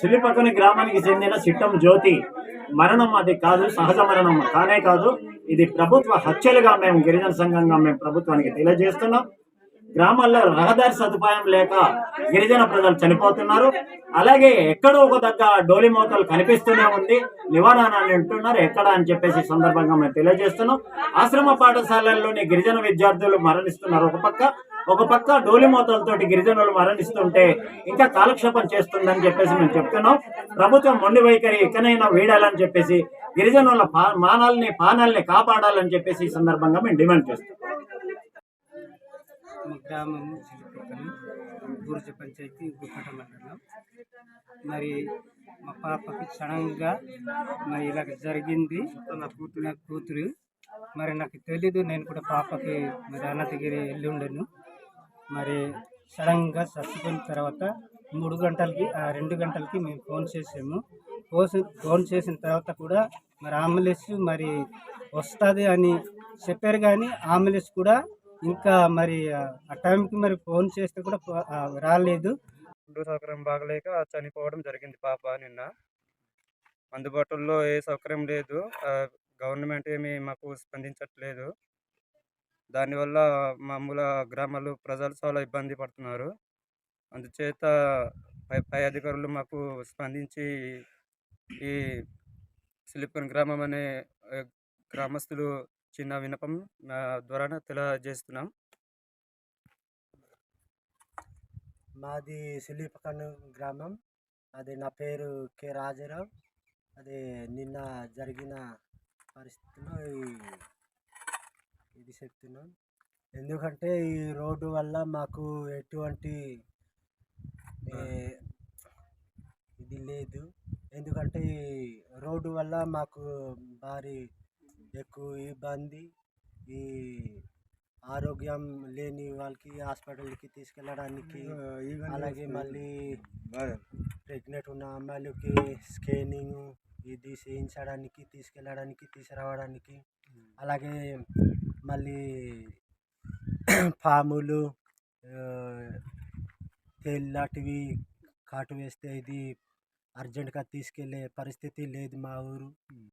సిలిపకుని గ్రామానికి చెందిన సిట్టం జ్యోతి. మరణం అది కాదు సహజ మరణం కానే కాదు. ఇది ప్రభుత్వ హత్యలుగా మేము గిరిజన సంఘంగా మేము ప్రభుత్వానికి తెలియజేస్తున్నాం. గ్రామాల్లో రహదారి సదుపాయం లేక గిరిజన ప్రజలు చనిపోతున్నారు. అలాగే ఎక్కడో ఒక దగ్గర డోలి మోతలు కనిపిస్తూనే ఉంది. నివారణ అని అంటున్నారు ఎక్కడ అని చెప్పేసి సందర్భంగా మేము తెలియజేస్తున్నాం. ఆశ్రమ పాఠశాలల్లోని గిరిజన విద్యార్థులు మరణిస్తున్నారు ఒక పక్క. ఒక పక్క డోలి మోతలతోటి గిరిజనులు మరణిస్తుంటే ఇంకా కాలక్షేపం చేస్తుందని చెప్పేసి మేము చెప్తున్నాం. ప్రభుత్వం మొండి వైఖరి ఎక్కడైనా వీడాలని చెప్పేసి గిరిజనుల పా- మానాల్ని పానాల్ని కాపాడాలని చెప్పేసి ఈ సందర్భంగా మేము డిమాండ్ చేస్తున్నాం. మా పంచాయతీ గుప్పట మండలం. మరి మా పాపకి సడన్గా మరి ఇలా జరిగింది. నా కూతురు. నా కూతురు. మరి నాకు తెలీదు నేను కూడా పాపకి మరి అన్న దగ్గర వెళ్ళి ఉండను మరి సడన్గా చచ్చిపోయిన తర్వాత మూడు గంటలకి ఆ రెండు గంటలకి మేము ఫోన్ చేసాము. ఫోన్ ఫోన్ చేసిన తర్వాత కూడా మరి అంబులెన్స్ మరి వస్తుంది అని చెప్పారు కానీ అంబులెన్స్ కూడా ఇంకా మరి ఆ టైంకి మరి ఫోన్ చేస్తే కూడా రాలేదు. ఫుడ్ సౌకర్యం బాగలేక చనిపోవడం జరిగింది పాప నిన్న. అందుబాటులో ఏ సౌకర్యం లేదు. గవర్నమెంట్ ఏమీ మాకు స్పందించట్లేదు. దానివల్ల మామూలు గ్రామాలు ప్రజలు చాలా ఇబ్బంది పడుతున్నారు. అందుచేత పై పై అధికారులు మాకు స్పందించి ఈ సిలిపన్ గ్రామం అనే గ్రామస్తులు చిన్న వినపం ఆ, ద్వారా తెలియజేస్తున్నాం. మాది సిలిపకన్ గ్రామం. అది నా పేరు కె రాజారావు. అది నిన్న జరిగిన పరిస్థితిలో ఈ- చెప్తున్నాం ఎందుకంటే ఈ రోడ్డు వల్ల మాకు ఎటువంటి ఇది లేదు. ఎందుకంటే ఈ రోడ్డు వల్ల మాకు భారీ ఎక్కువ ఇబ్బంది. ఈ ఆరోగ్యం లేని వాళ్ళకి హాస్పిటల్కి తీసుకెళ్ళడానికి. అలాగే మళ్ళీ ప్రెగ్నెంట్ ఉన్న అమ్మాయిలకి స్కానింగ్ ఇది చేయించడానికి తీసుకెళ్ళడానికి తీసుకురావడానికి. అలాగే మళ్ళీ పాములు ఆ, తేలిలాంటివి కాటు వేస్తే ఇది అర్జెంటుగా తీసుకెళ్ళే పరిస్థితి లేదు మా ఊరు.